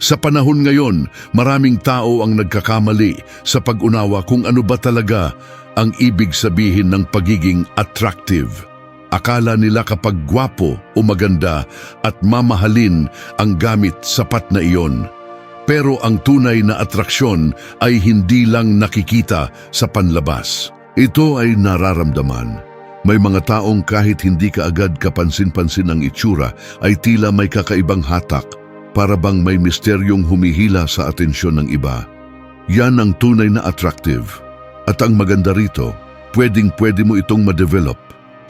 Sa panahon ngayon, maraming tao ang nagkakamali sa pag-unawa kung ano ba talaga ang ibig sabihin ng pagiging attractive. Akala nila kapag gwapo o maganda at mamahalin ang gamit sapat na iyon. Pero ang tunay na atraksyon ay hindi lang nakikita sa panlabas. Ito ay nararamdaman. May mga taong kahit hindi ka agad kapansin-pansin ang itsura ay tila may kakaibang hatak para bang may misteryong humihila sa atensyon ng iba. Yan ang tunay na attractive. At ang maganda rito, pwedeng-pwede mo itong ma-develop.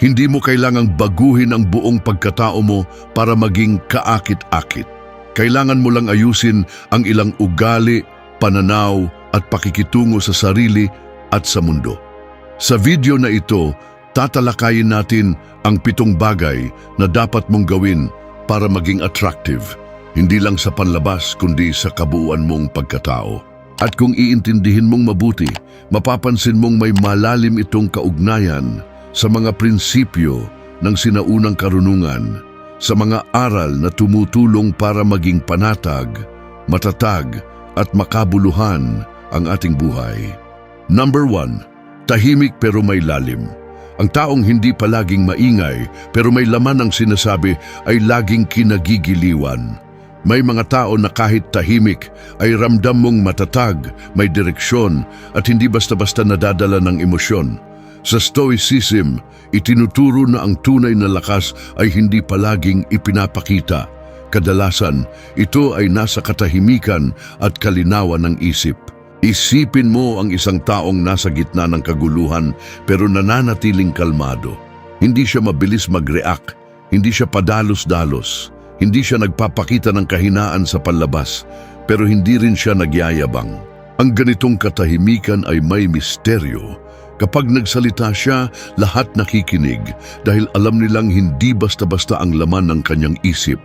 Hindi mo kailangang baguhin ang buong pagkatao mo para maging kaakit-akit. Kailangan mo lang ayusin ang ilang ugali, pananaw at pakikitungo sa sarili at sa mundo. Sa video na ito, tatalakayin natin ang pitong bagay na dapat mong gawin para maging attractive, hindi lang sa panlabas kundi sa kabuuan mong pagkatao. At kung iintindihin mong mabuti, mapapansin mong may malalim itong kaugnayan sa mga prinsipyo ng sinaunang karunungan, sa mga aral na tumutulong para maging panatag, matatag at makabuluhan ang ating buhay. Number one, tahimik pero may lalim. Ang taong hindi palaging maingay pero may laman ang sinasabi ay laging kinagigiliwan. May mga tao na kahit tahimik ay ramdam mong matatag, may direksyon at hindi basta-basta nadadala ng emosyon. Sa Stoicism, itinuturo na ang tunay na lakas ay hindi palaging ipinapakita. Kadalasan, ito ay nasa katahimikan at kalinawan ng isip. Isipin mo ang isang taong nasa gitna ng kaguluhan pero nananatiling kalmado. Hindi siya mabilis mag-react, hindi siya padalos-dalos, hindi siya nagpapakita ng kahinaan sa panlabas, pero hindi rin siya nagyayabang. Ang ganitong katahimikan ay may misteryo. Kapag nagsalita siya, lahat nakikinig dahil alam nilang hindi basta-basta ang laman ng kanyang isip.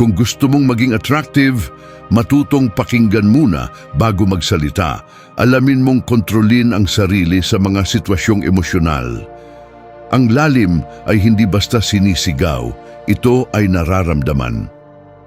Kung gusto mong maging attractive, matutong pakinggan muna bago magsalita. Alamin mong kontrolin ang sarili sa mga sitwasyong emosyonal. Ang lalim ay hindi basta sinisigaw, ito ay nararamdaman.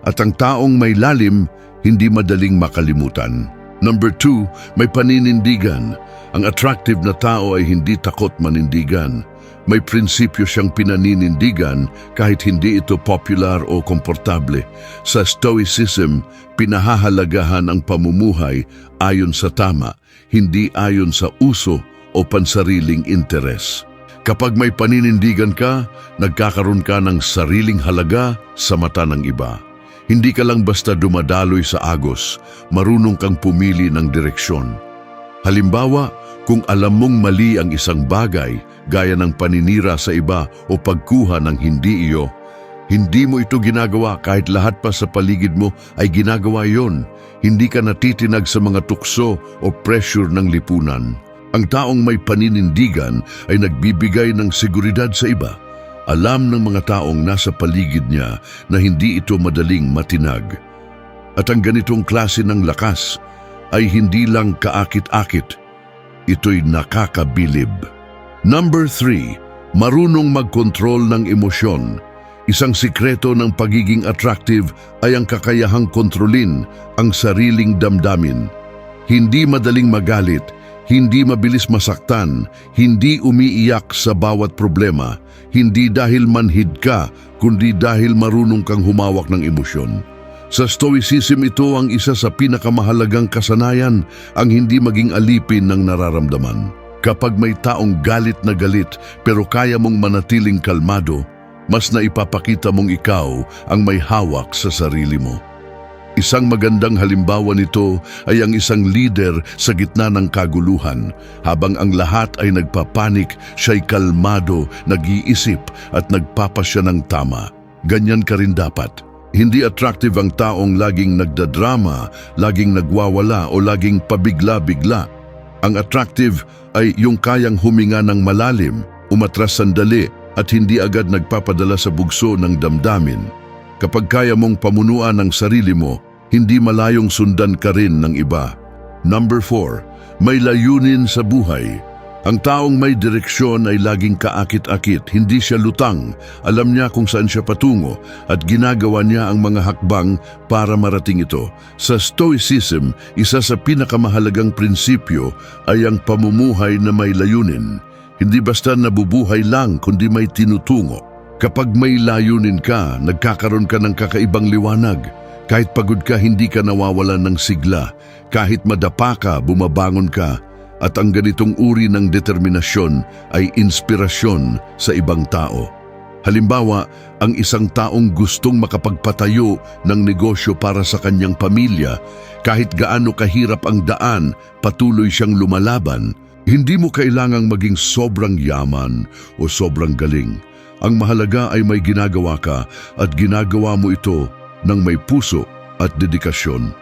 At ang taong may lalim, hindi madaling makalimutan. Number two, may paninindigan. Ang attractive na tao ay hindi takot manindigan. May prinsipyo siyang pinaninindigan kahit hindi ito popular o komportable. Sa Stoicism, pinahahalagahan ang pamumuhay ayon sa tama, hindi ayon sa uso o pansariling interes. Kapag may paninindigan ka, nagkakaroon ka ng sariling halaga sa mata ng iba. Hindi ka lang basta dumadaloy sa agos, marunong kang pumili ng direksyon. Halimbawa, kung alam mong mali ang isang bagay, gaya ng paninira sa iba o pagkuha ng hindi iyo, hindi mo ito ginagawa kahit lahat pa sa paligid mo ay ginagawa yon. Hindi ka natitinag sa mga tukso o pressure ng lipunan. Ang taong may paninindigan ay nagbibigay ng seguridad sa iba. Alam ng mga taong nasa paligid niya na hindi ito madaling matinag. At ang ganitong klase ng lakas ay hindi lang kaakit-akit, ito'y nakakabilib. Number three, marunong magkontrol ng emosyon. Isang sikreto ng pagiging attractive ay ang kakayahang kontrolin ang sariling damdamin. Hindi madaling magalit, hindi mabilis masaktan, hindi umiiyak sa bawat problema, hindi dahil manhid ka, kundi dahil marunong kang humawak ng emosyon. Sa Stoicism ito ang isa sa pinakamahalagang kasanayan ang hindi maging alipin ng nararamdaman. Kapag may taong galit na galit pero kaya mong manatiling kalmado, mas naipapakita mong ikaw ang may hawak sa sarili mo. Isang magandang halimbawa nito ay ang isang leader sa gitna ng kaguluhan. Habang ang lahat ay nagpapanik, siya'y kalmado, nag-iisip at nagpapasya ng tama. Ganyan ka rin dapat. Hindi attractive ang taong laging nagdadrama, laging nagwawala o laging pabigla-bigla. Ang attractive ay yung kayang huminga ng malalim, umatras sandali at hindi agad nagpapadala sa bugso ng damdamin. Kapag kaya mong pamunuan ang sarili mo, hindi malayong sundan ka rin ng iba. Number 4, may layunin sa buhay. Ang taong may direksyon ay laging kaakit-akit, hindi siya lutang. Alam niya kung saan siya patungo at ginagawa niya ang mga hakbang para marating ito. Sa Stoicism, isa sa pinakamahalagang prinsipyo ay ang pamumuhay na may layunin. Hindi basta nabubuhay lang kundi may tinutungo. Kapag may layunin ka, nagkakaroon ka ng kakaibang liwanag. Kahit pagod ka, hindi ka nawawalan ng sigla. Kahit madapa ka, bumabangon ka. At ang ganitong uri ng determinasyon ay inspirasyon sa ibang tao. Halimbawa, ang isang taong gustong makapagpatayo ng negosyo para sa kanyang pamilya, kahit gaano kahirap ang daan, patuloy siyang lumalaban. Hindi mo kailangang maging sobrang yaman o sobrang galing. Ang mahalaga ay may ginagawa ka at ginagawa mo ito ng may puso at dedikasyon.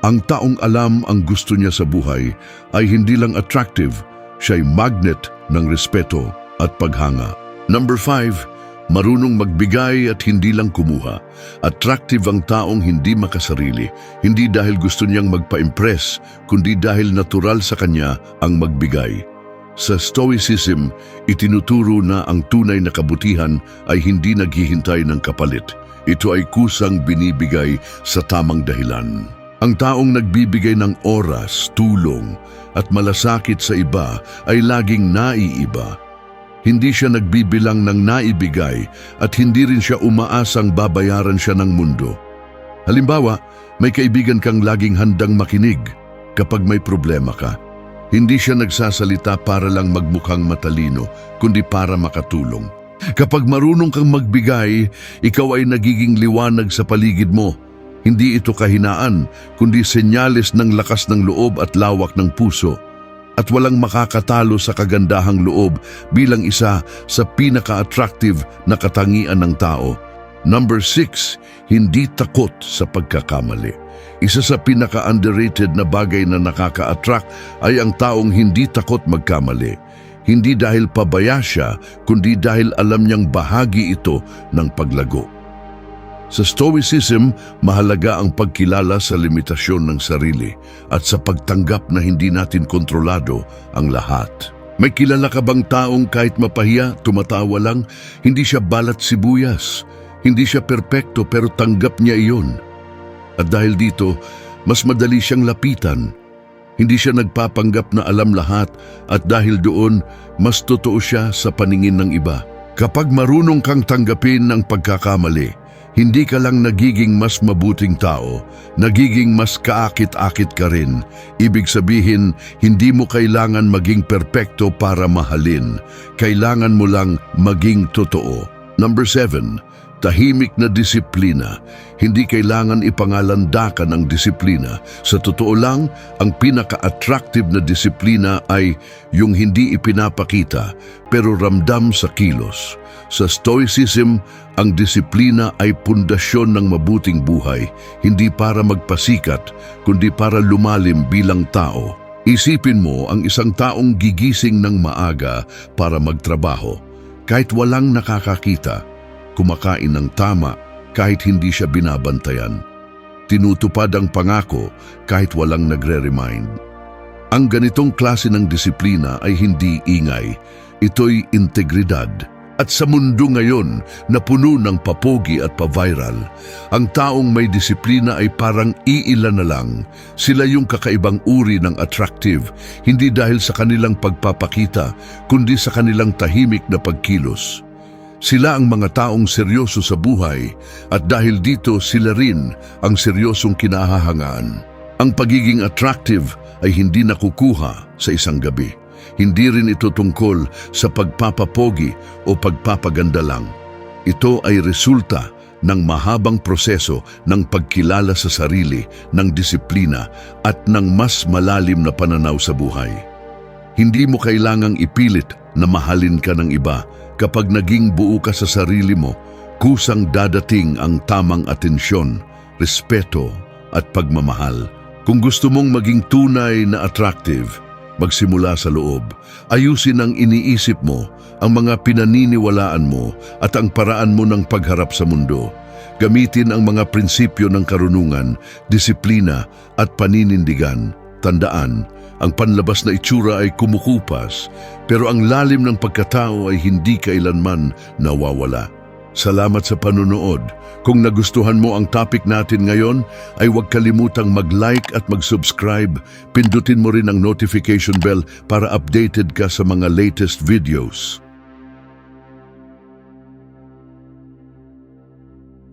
Ang taong alam ang gusto niya sa buhay ay hindi lang attractive, siya'y magnet ng respeto at paghanga. Number 5, marunong magbigay at hindi lang kumuha. Attractive ang taong hindi makasarili, hindi dahil gusto niyang magpa-impress, kundi dahil natural sa kanya ang magbigay. Sa Stoicism, itinuturo na ang tunay na kabutihan ay hindi naghihintay ng kapalit. Ito ay kusang binibigay sa tamang dahilan. Ang taong nagbibigay ng oras, tulong at malasakit sa iba ay laging naiiba. Hindi siya nagbibilang ng naibigay at hindi rin siya umaasang babayaran siya ng mundo. Halimbawa, may kaibigan kang laging handang makinig kapag may problema ka. Hindi siya nagsasalita para lang magmukhang matalino, kundi para makatulong. Kapag marunong kang magbigay, ikaw ay nagiging liwanag sa paligid mo. Hindi ito kahinaan, kundi senyales ng lakas ng loob at lawak ng puso. At walang makakatalo sa kagandahang loob bilang isa sa pinaka-attractive na katangian ng tao. Number 6, hindi takot sa pagkakamali. Isa sa pinaka-underrated na bagay na nakaka-attract ay ang taong hindi takot magkamali. Hindi dahil pabaya siya, kundi dahil alam niyang bahagi ito ng paglago. Sa Stoicism, mahalaga ang pagkilala sa limitasyon ng sarili at sa pagtanggap na hindi natin kontrolado ang lahat. May kilala ka bang taong kahit mapahiya, tumatawa lang, hindi siya balat sibuyas, hindi siya perpekto pero tanggap niya iyon. At dahil dito, mas madali siyang lapitan. Hindi siya nagpapanggap na alam lahat at dahil doon, mas totoo siya sa paningin ng iba. Kapag marunong kang tanggapin ng pagkakamali, hindi ka lang nagiging mas mabuting tao, nagiging mas kaakit-akit ka rin. Ibig sabihin, hindi mo kailangan maging perpekto para mahalin. Kailangan mo lang maging totoo. Number 7, tahimik na disiplina. Hindi kailangan ipangalandakan ang disiplina. Sa totoo lang, ang pinaka-attractive na disiplina ay yung hindi ipinapakita pero ramdam sa kilos. Sa Stoicism, ang disiplina ay pundasyon ng mabuting buhay, hindi para magpasikat, kundi para lumalim bilang tao. Isipin mo ang isang taong gigising ng maaga para magtrabaho. Kahit walang nakakakita, kumakain ng tama kahit hindi siya binabantayan. Tinutupad ang pangako kahit walang nagre-remind. Ang ganitong klase ng disiplina ay hindi ingay, ito'y integridad. At sa mundo ngayon na puno ng papogi at pa-viral, ang taong may disiplina ay parang iilan na lang. Sila yung kakaibang uri ng attractive, hindi dahil sa kanilang pagpapakita, kundi sa kanilang tahimik na pagkilos. Sila ang mga taong seryoso sa buhay at dahil dito sila rin ang seryosong kinahahangaan. Ang pagiging attractive ay hindi nakukuha sa isang gabi. Hindi rin ito tungkol sa pagpapapogi o pagpapaganda lang. Ito ay resulta ng mahabang proseso ng pagkilala sa sarili, ng disiplina at ng mas malalim na pananaw sa buhay. Hindi mo kailangang ipilit na mahalin ka ng iba kapag naging buo ka sa sarili mo, kusang dadating ang tamang atensyon, respeto at pagmamahal. Kung gusto mong maging tunay na attractive, magsimula sa loob. Ayusin ang iniisip mo, ang mga pinaniniwalaan mo at ang paraan mo ng pagharap sa mundo. Gamitin ang mga prinsipyo ng karunungan, disiplina at paninindigan Tandaan, ang panlabas na itsura ay kumukupas, pero ang lalim ng pagkatao ay hindi kailanman nawawala. Salamat sa panunood. Kung nagustuhan mo ang topic natin ngayon, ay huwag kalimutang mag-like at mag-subscribe. Pindutin mo rin ang notification bell para updated ka sa mga latest videos.